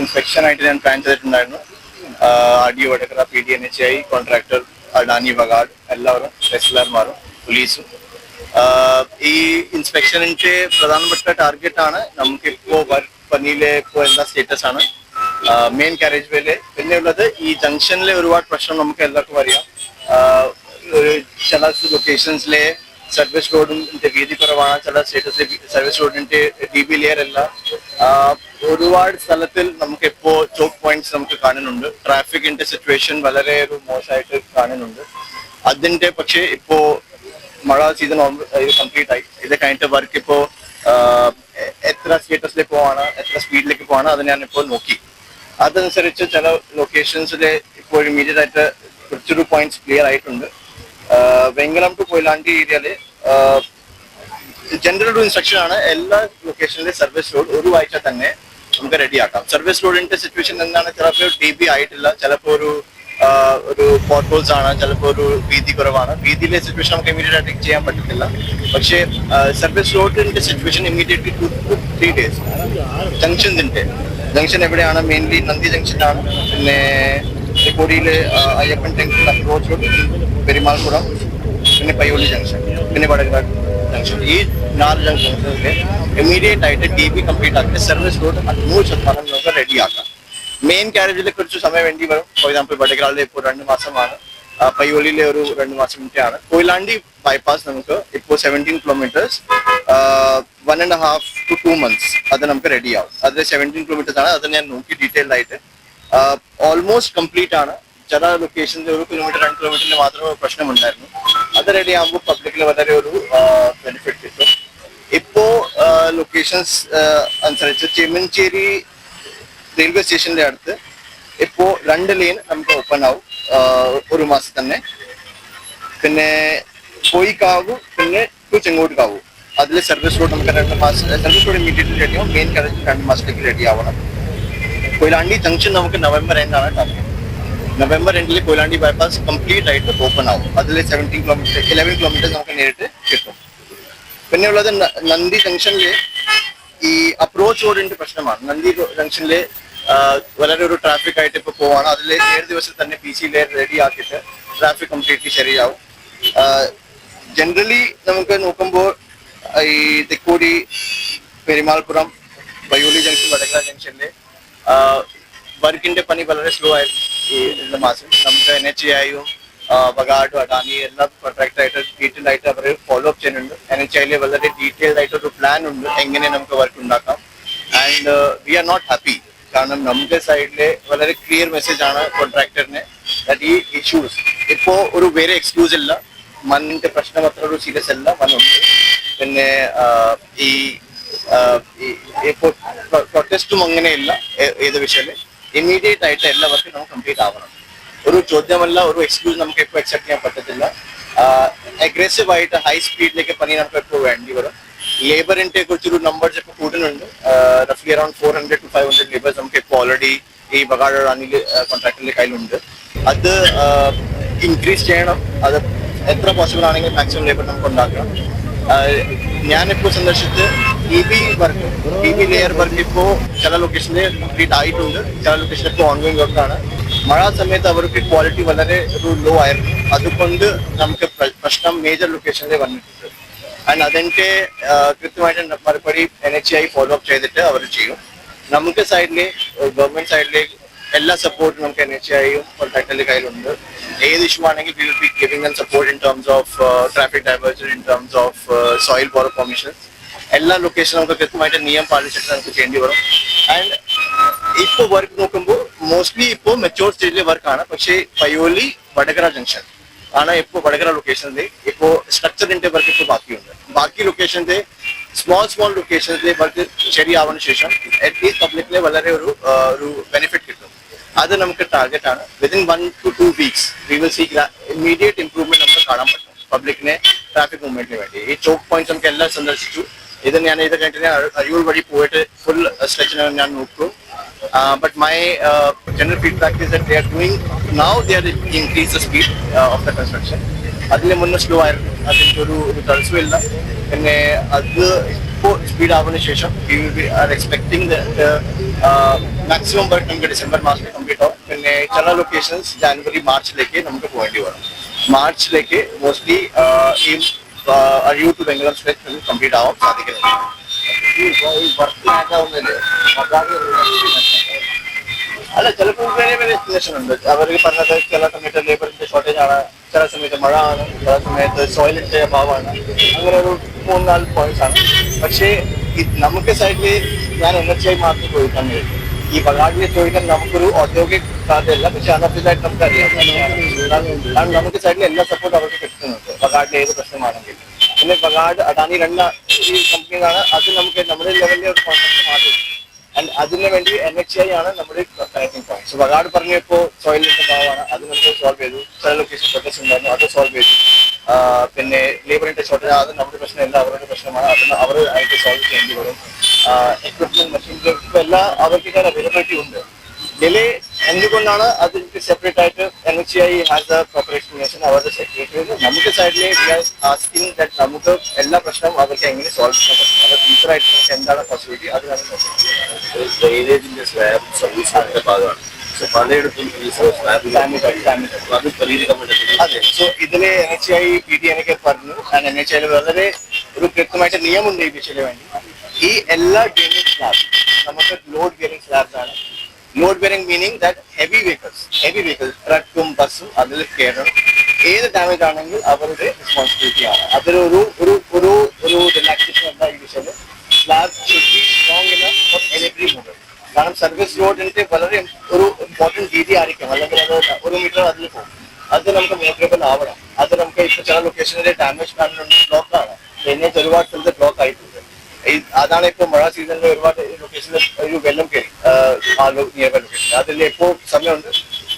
Inspection ആയിട്ട് ഞാൻ plan ചെയ്തിട്ടുണ്ടായിരുന്നു. R D Vadakara P D N H I contractor Adani Wagad എല്ലാവരും ടെസ്ലർമാരും പോലീസും ഈ ഇൻസ്പെക്ഷനിന്റെ പ്രധാനപ്പെട്ട ടാർഗറ്റ് ആണ് നമുക്ക് ഇപ്പോ പനിയിലെ ഇപ്പോ എന്താ സ്റ്റേറ്റസ് ആണ്. മെയിൻ കാരേജ് വേയിൽ പിന്നെയുള്ളത് ഈ ജംഗ്ഷനിലെ ഒരുപാട് പ്രശ്നം നമുക്ക് എല്ലാവർക്കും അറിയാം. ചില ലൊക്കേഷൻസിലെ സർവീസ് റോഡിന്റെ വീതി കുറവാണ്. ചില സ്റ്റേറ്റസ് സർവീസ് റോഡിന്റെ ഡി ബി ലെയർ അല്ല ഒരുപാട് സ്ഥലത്തിൽ നമുക്ക് ഇപ്പോ ചോക്ക് പോയിന്റ്സ് നമുക്ക് കാണുന്നുണ്ട്. ട്രാഫിക്കിന്റെ സിറ്റുവേഷൻ വളരെ ഒരു മോശമായിട്ട് കാണുന്നുണ്ട്. അതിന്റെ പക്ഷേ ഇപ്പോ മഴ സീസൺ കംപ്ലീറ്റ് ആയി. ഇത് കഴിഞ്ഞിട്ട് വർക്ക് ഇപ്പോ എത്ര സ്റ്റേറ്റസിലേക്ക് പോവാണ് എത്ര സ്പീഡിലേക്ക് പോവാണ് അത് ഞാൻ ഇപ്പോൾ നോക്കി. അതനുസരിച്ച് ചില ലൊക്കേഷൻസിലെ ഇപ്പോൾ ഇമീഡിയറ്റ് ആയിട്ട് കുറച്ചൊരു പോയിന്റ്സ് ക്ലിയർ ആയിട്ടുണ്ട്. വെങ്കലം ടു കൊയിലാണ്ടി ഏരിയയിൽ ജനറൽ ഒരു ഇൻസ്ട്രക്ഷൻ ആണ് എല്ലാ ലൊക്കേഷനിലെ സർവീസ് റോഡ് ഒരു ആഴ്ച തന്നെ നമുക്ക് റെഡിയാക്കാം സർവീസ് റോഡിന്റെ സിറ്റുവേഷൻ എന്താണ്? ചിലപ്പോൾ ടി ബി ആയിട്ടില്ല. ചിലപ്പോൾ ഒരു ഒരു പോർട്ടോൾസ് ആണ്. ചിലപ്പോൾ ഒരു വീതി കുറവാണ്. വീതിയിലെ സിറ്റുവേഷൻ നമുക്ക് ഇമീഡിയറ്റ് ആയിട്ട് ചെയ്യാൻ പറ്റത്തില്ല. പക്ഷേ സർവീസ് റോഡിന്റെ situation immediately two three days ജംഗ്ഷൻസിന്റെ junction എവിടെയാണ്? മെയിൻലി നന്ദി ജംഗ്ഷനാണ് പിന്നെ കൊടിയിൽ Ayyappan junction approach road Perumalpuram പിന്നെ പയ്യോളി ജംഗ്ഷൻ പിന്നെ വടകര ജംഗ്ഷൻ ഈ നാല് ജംഗ്ഷൻസിലെ ഇമ്മീഡിയറ്റ് ആയിട്ട് ടി ബി കംപ്ലീറ്റ് ആക്കി സർവീസ് റോഡ് നൂറ് ശതമാനം നമുക്ക് റെഡി ആക്കാം. മെയിൻ കാരേജിലെ കുറച്ച് സമയം വേണ്ടി വരും. ഫോർ എക്സാമ്പിൾ വടകരയിലെ ഇപ്പോൾ രണ്ട് മാസമാണ്. പയ്യോളിയിലെ ഒരു രണ്ട് മാസം മുന്നേയാണ്. കൊയിലാണ്ടി ബൈപ്പാസ് നമുക്ക് ഇപ്പോൾ seventeen kilometres one and half two two months അത് നമുക്ക് റെഡി ആവും. അതിൽ സെവന്റീൻ കിലോമീറ്റേഴ്സ് ആണ്. അത് ഞാൻ നോക്കി ഡീറ്റെയിൽഡ് ആയിട്ട് ഓൾമോസ്റ്റ് കംപ്ലീറ്റ് ആണ്. ചില ലൊക്കേഷനിൽ ഒരു കിലോമീറ്റർ രണ്ട് കിലോമീറ്ററിന് മാത്രമേ പ്രശ്നമുണ്ടായിരുന്നു അത് റെഡി ആകുമ്പോൾ പബ്ലിക്കിന് വളരെ ഒരു ബെനിഫിറ്റ് കിട്ടും. ഇപ്പോ ലൊക്കേഷൻസ് അനുസരിച്ച് ചെമ്മൻചേരി റെയിൽവേ സ്റ്റേഷന്റെ അടുത്ത് ഇപ്പോ രണ്ട് ലൈൻ നമുക്ക് ഓപ്പൺ ആവും ഒരു മാസം തന്നെ. പിന്നെ കോയിക്കാവു പിന്നെ ടു ചെങ്കോട്ടുകാവു അതിൽ സർവീസ് റോഡ് നമുക്ക് രണ്ട് മാസം സർവീസ് റോഡ് ഇമീഡിയറ്റ്ലി റെഡിയാവും മെയിൻ കാരേജ് രണ്ട് മാസത്തേക്ക് റെഡി ആവണം. കൊയിലാണ്ടി ജംഗ്ഷൻ നമുക്ക് നവംബർ എൻഡാണ് ടാർഗറ്റ് നവംബർ എൻഡിൽ കൊയിലാണ്ടി ബൈപ്പാസ് കംപ്ലീറ്റ് ആയിട്ട് ഓപ്പൺ ആവും. അതിൽ സെവന്റീൻ കിലോമീറ്റർ ഇലവൻ കിലോമീറ്റർ നമുക്ക് നേരിട്ട് കിട്ടും. പിന്നെ ഉള്ളത് നന്ദി ജംഗ്ഷനിൽ ഈ അപ്രോച്ച് റോഡിന്റെ പ്രശ്നമാണ്. നന്ദി ജംഗ്ഷനിൽ വളരെ ഒരു ട്രാഫിക് ആയിട്ട് ഇപ്പൊ പോവാണ്. അതിൽ ഏഴ് ദിവസം തന്നെ പി സി ലെയർ റെഡി ആക്കിയിട്ട് ട്രാഫിക് കംപ്ലീറ്റ്ലി ശരിയാവും. ജനറലി നമുക്ക് നോക്കുമ്പോൾ ഈ തെക്കോടി പെരുമാൾപുരം ബയോളി ജംഗ്ഷൻ വടകര ജംഗ്ഷനിൽ വർക്കിന്റെ പണി വളരെ സ്ലോ ആയിരുന്നു ഈ രണ്ട് മാസം. നമുക്ക് എൻ എച്ച് ആയും വകാഡ് അഡാനി എല്ലാം കോൺട്രാക്ട് ആയിട്ട് ഡീറ്റെയിൽ ആയിട്ട് അവർ ഫോളോ അപ്പ് ചെയ്യുന്നുണ്ട്. എൻ എച്ച് ഐയിൽ വളരെ ഡീറ്റെയിൽഡ് ആയിട്ട് ഒരു പ്ലാൻ ഉണ്ട് എങ്ങനെ നമുക്ക് വർക്ക് ഉണ്ടാക്കാം. And we are not happy കാരണം നമ്മുടെ സൈഡിലെ വളരെ ക്ലിയർ മെസ്സേജ് ആണ് കോൺട്രാക്ടറിന് ഈ ഇഷ്യൂസ് ഇപ്പോ ഒരു വേറെ എക്സ്ക്യൂസ് ഇല്ല. മണ്ണിന്റെ പ്രശ്നം അത്ര ഒരു സീരിയസ് അല്ല. മണ്ണുണ്ട്. പിന്നെ ഈ ഇപ്പോൾ പ്രൊട്ടസ്റ്റും അങ്ങനെയല്ല ഏത് വിഷയം ഇമ്മീഡിയറ്റ് ആയിട്ട് എല്ലാ വർക്കും നമുക്ക് കംപ്ലീറ്റ് ആവണം. ഒരു ചോദ്യമല്ല ഒരു എക്സ്ക്യൂസ് നമുക്ക് ഇപ്പോൾ അക്സെപ്റ്റ് ചെയ്യാൻ പറ്റത്തില്ല. അഗ്രസീവ് ആയിട്ട് ഹൈ സ്പീഡിലേക്ക് പണി നമുക്ക് എപ്പോൾ വേണ്ടി വരും? ലേബറിന്റെ കുറിച്ചൊരു നമ്പേഴ്സ് ഇപ്പോൾ കൂടുന്നുണ്ട് റഫ്ലി around four hundred to five hundred labours നമുക്ക് ഇപ്പോൾ ഓൾറെഡി ഈ ബഗാഡ് റാണിയിൽ കോൺട്രാക്ടറിന്റെ കയ്യിലുണ്ട്. അത് ഇൻക്രീസ് ചെയ്യണം. അത് എത്ര പോസിബിൾ ആണെങ്കിൽ മാക്സിമം ലേബർ നമുക്ക് ഉണ്ടാക്കണം. ഞാനിപ്പോൾ ഞാനിപ്പോ സന്ദർശിച്ച് T B work T B layer work ഇപ്പോ ചില ലൊക്കേഷനിൽ കംപ്ലീറ്റ് ആയിട്ടുണ്ട്. ചില ലൊക്കേഷനിൽ ഇപ്പോൾ ഓൺഗോയിങ് വർക്കാണ് മഴ സമയത്ത് അവർക്ക് ക്വാളിറ്റി വളരെ ഒരു ലോ ആയിരുന്നു. അതുകൊണ്ട് നമുക്ക് പ്ര- പ്രശ്നം മേജർ ലൊക്കേഷനിൽ വന്നിട്ടുണ്ട്. ആൻഡ് അതിന്റെ ആഹ് കൃത്യമായിട്ട് മറുപടി N H I follow up ചെയ്തിട്ട് അവർ ചെയ്യും. നമുക്ക് സൈഡിലെ ഗവൺമെന്റ് സൈഡിലെ എല്ലാ സപ്പോർട്ടും നമുക്ക് എൻ എച്ച് ഐയും കോൺട്രാക്ടറിന്റെ കയ്യിലുണ്ട്. ഏത് ഇഷ്യൂ ആണെങ്കിൽ we will be giving support in terms of traffic diversion in terms of soil borrow permission എല്ലാ ലൊക്കേഷനും നമുക്ക് കൃത്യമായിട്ട് നിയമം പാലിച്ചിട്ട് നമുക്ക് ചെയ്യേണ്ടി വരും. ആൻഡ് ഇപ്പോൾ വർക്ക് നോക്കുമ്പോൾ മോസ്റ്റ്ലി ഇപ്പോൾ മെച്ചോർ സ്റ്റേജിലെ വർക്കാണ് പക്ഷേ പയ്യോലി വടകര ജംഗ്ഷൻ ആണ് ഇപ്പോൾ വടകര ലൊക്കേഷനിൽ ഇപ്പോൾ സ്ട്രക്ചറിന്റെ വർക്ക് ഇപ്പോൾ ബാക്കിയുണ്ട്. ബാക്കി ലൊക്കേഷന്റെ സ്മോൾ സ്മോൾ ലൊക്കേഷനിലെ വർക്ക് ശരിയാവുന്ന ശേഷം അറ്റ്ലീസ്റ്റ് പബ്ലിക്കിന് വളരെ ഒരു ഒരു ബെനിഫിറ്റ് കിട്ടും. അത് നമുക്ക് ടാർഗറ്റ് ആണ്. Within one two two weeks we will see immediate improvement നമുക്ക് കാണാൻ പറ്റും. പബ്ലിക്കിനെ ട്രാഫിക് മൂവ്മെന്റിന് വേണ്ടി. ഈ ചോക്ക് പോയിന്റ് നമുക്ക് എല്ലാം സന്ദർശിച്ചു. ഇത് ഞാൻ ഇത് കഴിഞ്ഞിട്ട് അയ്യൂർ വഴി പോയിട്ട് ഫുൾ സ്ട്രെച്ചിന് ഞാൻ നോക്കും. But my general feedback is they are doing now they the increase the speed uh, of the construction. അതിന് മുന്നേ സ്ലോ ആയിരുന്നു. അതിന്റെ ഒരു ഒരു തടസ്സമില്ല പിന്നെ അത് ഇപ്പോൾ സ്പീഡ് ആവുന്ന ശേഷം we are expecting maximum work നമുക്ക് ഡിസംബർ മാസത്തിൽ കംപ്ലീറ്റ് ആവും. പിന്നെ ചില ലൊക്കേഷൻസ് ജാനുവരി മാർച്ചിലേക്ക് നമുക്ക് പോകേണ്ടി വരും. മാർച്ചിലേക്ക് മോസ്റ്റ്ലി ഈ Azhiyur to Bangalore stretch complete ആവാൻ സാധിക്കുന്നത് ഈ വർക്ക് ആവുന്നില്ലേ അല്ല ചിലപ്പോൾ എക്സ്പ്ലനേഷൻ ഉണ്ട്. അവർക്ക് പറഞ്ഞത് ചില സമയത്ത് ലേബറിന്റെ ഷോർട്ടേജ് ആണ് ചില സമയത്ത് മഴ ആണ് ചില സമയത്ത് സോയിലിന്റെ അഭാവമാണ്. അങ്ങനെ ഒരു മൂന്നാൽ നാല് പോയിന്റ്സ് ആണ്. പക്ഷേ നമുക്ക് സൈഡിൽ ഞാൻ എനർജിയായി മാത്രം ചോദിക്കാൻ കഴിയും ഈ ബംഗാളിനെ ചോദിക്കാൻ നമുക്കൊരു ഔദ്യോഗിക സാധ്യതയല്ല. പക്ഷെ അനഫിലായിട്ട് നമുക്കറിയാം. കാരണം നമുക്ക് സൈഡിൽ എല്ലാ സപ്പോർട്ടും അവർക്ക് കിട്ടുന്നുണ്ട്. ബംഗാളിന്റെ ഏത് പ്രശ്നമാണെങ്കിലും. പിന്നെ ബംഗാട് അഡാനി രണ്ട ഈ കമ്പനികളാണ് അത് നമുക്ക് നമ്മുടെ ലെവലിലെ ഒരു കോൺട്രാക്ട് മാറ്റും. ആൻഡ് അതിനു വേണ്ടി എൻ എച്ച് ഐ ആണ് നമ്മുടെ കണക്ടിങ് പോയിന്റ് സോ വകാട് പറഞ്ഞപ്പോൾ സോയിലിന്റെ ഭാവമാണ് അത് നമുക്ക് സോൾവ് ചെയ്തു. ചില ലൊക്കേഷൻ പ്രൊട്ടക്ഷൻ ഉണ്ടായിരുന്നു. അത് സോൾവ് ചെയ്തു. പിന്നെ ലേബറിന്റെ ഷോർട്ടേജ് അത് നമ്മുടെ പ്രശ്നമല്ല അവരുടെ പ്രശ്നമാണ്. അതിന് അവർ ആയിട്ട് സോൾവ് ചെയ്യേണ്ടി വരും. എക്വിപ്മെന്റ് മെഷീൻസും എല്ലാം അവർക്ക് അവൈലബിലിറ്റി ഉണ്ട്. ഡിലേ എന്തുകൊണ്ടാണ് അത് സെപ്പറേറ്റ് ആയിട്ട് N H I has a proper explanation അവരുടെ സെക്രട്ടറി നമുക്ക് സൈഡിലെ ആസ്കിങ് ദാറ്റ് നമുക്ക് എല്ലാ പ്രശ്നവും അവർക്ക് എങ്ങനെ സോൾവ് ചെയ്യാൻ പറ്റും? അത് ആയിട്ട് നമുക്ക് എന്താണ് പോസിബിലിറ്റി അത് നമ്മൾ നോക്കണം ഡ്രെയിനേജിന്റെ സ്ലാബ് സർവീസിന്റെ ഭാഗമാണ്. പലയിടത്തും അത് പരിഹരിക്കാൻ പറ്റുന്നത് അതെ സോ ഇതിൽ N H I P D എനിക്ക് പറഞ്ഞു. എൻ എച്ച് ഐയിൽ വളരെ ഒരു കൃത്യമായിട്ട് നിയമമുണ്ട് ഈ വിഷയത്തിന് വേണ്ടി. ഈ എല്ലാ ഗെയിമിംഗ് സ്ലാബ് നമുക്ക് ലോഡ് ബിയറിംഗ് സ്ലാബ്സ് ആണ്. Load bearing meaning that heavy vehicles heavy vehicles ട്രക്കും ബസ്സും അതിൽ കയറണം ഏത് ഡാമേജ് ആണെങ്കിൽ അവരുടെ റെസ്പോൺസിബിലിറ്റി ആണ്. അതൊരു ഒരു ഒരു ഒരു ഒരു റിലാക്സേഷൻ ഈ വിഷയത്തിൽ slab should be strong in for every movement കാരണം സർവീസ് റോഡിന്റെ വളരെ ഒരു ഇമ്പോർട്ടന്റ് രീതി ആയിരിക്കും അല്ലെങ്കിൽ അത് ഒരു മീറ്റർ അതിൽ പോകും. അത് നമുക്ക് മോട്ടറബിൾ ആവണം. അത് നമുക്ക് ഇപ്പോൾ ചില ലൊക്കേഷനിലെ ഡാമേജ് കാരണം ബ്ലോക്ക് ആണ്. എന്നെ ഒരുപാട് സ്ഥലത്ത് ബ്ലോക്ക് ആയിട്ടുണ്ട്. അതാണ് ഇപ്പോൾ മഴ സീസണിൽ ഒരുപാട് ലൊക്കേഷനിൽ ഒരു വെള്ളം കയറി ആ നിയർ ബൈ ലൊക്കേഷൻ അതിൽ ഇപ്പോൾ സമയമുണ്ട്?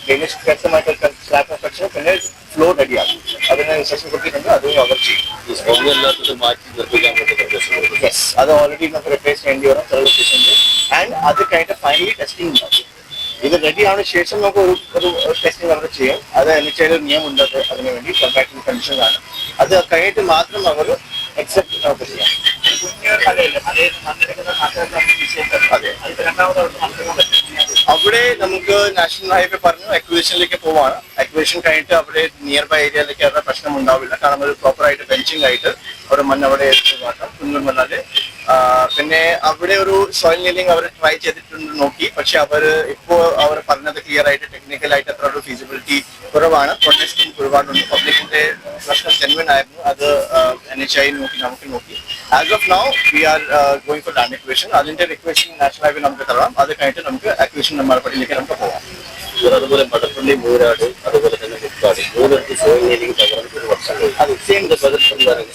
ഡ്രെയിനേജ് വ്യക്തമായിട്ട് സ്ലാബ് കൺസ്ട്രക്ഷൻ പിന്നെ ഫ്ലോ റെഡിയാകും അതിന് ഇൻസ്ട്രക്ഷൻ കൊടുത്തിട്ടുണ്ട്. അത് അവർ ചെയ്യും. യെസ് അത് ഓൾറെഡി നമുക്ക് റിപ്ലേസ് ചെയ്യേണ്ടി വരും. ചില ലൊക്കേഷനിൽ ആൻഡ് അത് കഴിഞ്ഞിട്ട് ഫൈനലി ടെസ്റ്റിംഗ് ഉണ്ടാവും. ഇത് റെഡി ശേഷം നമുക്ക് ഒരു ഒരു ടെസ്റ്റിംഗ് അവർ ചെയ്യാം. അത് എനിക്കൊരു നിയമമുണ്ട് അത് അതിന് വേണ്ടി കോൺട്രാക്ടിംഗ് കണ്ടീഷൻസ് ആണ്. അത് കഴിഞ്ഞിട്ട് മാത്രം അവർ എക്സെപ്റ്റ് നമുക്ക് ചെയ്യാം. അവിടെ നമുക്ക് നാഷണൽ ഹൈവേ പറഞ്ഞു അക്വിസിഷനിലേക്ക് പോവാണ്. അക്വിസിഷൻ കഴിഞ്ഞിട്ട് അവിടെ നിയർ ബൈ ഏരിയയിലേക്ക് അവരുടെ പ്രശ്നം ഉണ്ടാവില്ല. കാരണം ഒരു പ്രോപ്പർ ആയിട്ട് ബെഞ്ചിങ് ആയിട്ട് ഒരു മണ്ണ് അവിടെ മാറ്റാം കുന്നും പിന്നെ അവിടെ ഒരു സോയിൽ നീലിംഗ് അവർ ട്രൈ ചെയ്തിട്ടുണ്ട് നോക്കി. പക്ഷെ അവർ ഇപ്പോ അവർ പറഞ്ഞത് ക്ലിയർ ആയിട്ട് ടെക്നിക്കൽ ആയിട്ട് അത്ര ഒരു ഫീസിബിലിറ്റി കുറവാണ്. പ്രൊട്ടസ്റ്റിംഗ് ഒരുപാടുണ്ട്. പബ്ലിക്കിന്റെ പ്രശ്നം ജെന്വൻ ആയിരുന്നു. അത് എൻ എച്ച് ഐ നോക്കി നമുക്ക് നോക്കി. As of now we are going for land acquisition അതിന്റെ എക്വേഷൻ നാഷണൽ ഹൈവേ നമുക്ക് തരാം അത് കഴിഞ്ഞിട്ട് നമുക്ക് അക്വേഷൻ നമ്മൾപ്പടിയിലേക്ക് നമുക്ക് പോകാം അതുപോലെ മടപ്പള്ളി മൂരാട് അതുപോലെ തന്നെ മുക്കാട്. മൂന്നിടത്ത് നീലിംഗ് തകർന്നിട്ട് ഒരു വർഷം അത് സെയിം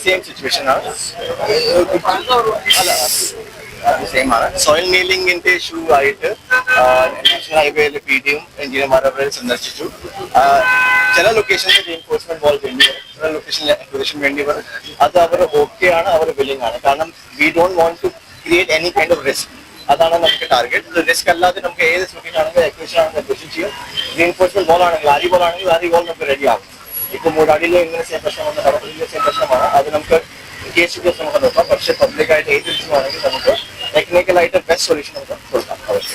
സെയിം സിറ്റുവേഷൻ ആണ്. അല്ല സെയിം ആണ്. സോയിൽ നീലിംഗിന്റെ ഇഷ്യൂ ആയിട്ട് നാഷണൽ ഹൈവേയിൽ പി ഡിയും എഞ്ചിനീയർമാർ അവരെ സന്ദർശിച്ചു. ആ, ചില ലൊക്കേഷനിൽ റീഎൻഫോഴ്സ്മെന്റ് വാൾ വേണ്ടി വരും. ചില ലൊക്കേഷനിൽ അക്വിസിഷൻ വേണ്ടി വരും. അത് അവർ ഓക്കെ ആണ് അവർ വില്ലിംഗ് ആണ്. കാരണം we don't want to create any kind of risk അതാണ് നമുക്ക് ടാർഗറ്റ് റിസ്ക് അല്ലാതെ നമുക്ക് ഏത് ലൊക്കേഷൻ ആണെങ്കിൽ അക്വിസിഷൻ ആണെങ്കിൽ അക്വിസിഷൻ ചെയ്യും. റീഎൻഫോഴ്സ്മെന്റ് ബോൾ ആണെങ്കിൽ ലാരി ബോൾ ആണെങ്കിൽ ലാരി ബോൾ നമുക്ക് റെഡി ആകും ഇപ്പൊ മൂടാടിയിലെ ഇങ്ങനെ സെയിം പ്രശ്നമാണ് കടപ്പള്ളിയിലെ സെയിം പ്രശ്നമാണ്. അത് നമുക്ക് കേസ് കേസ് നമുക്ക് നോക്കാം. പക്ഷെ പബ്ലിക് ആയിട്ട് ഏത് ഇഷ്യൂ ആണെങ്കിൽ നമുക്ക് ടെക്നിക്കൽ ആയിട്ട് ബെസ്റ്റ് സൊല്യൂഷൻ നമുക്ക് കൊടുക്കാം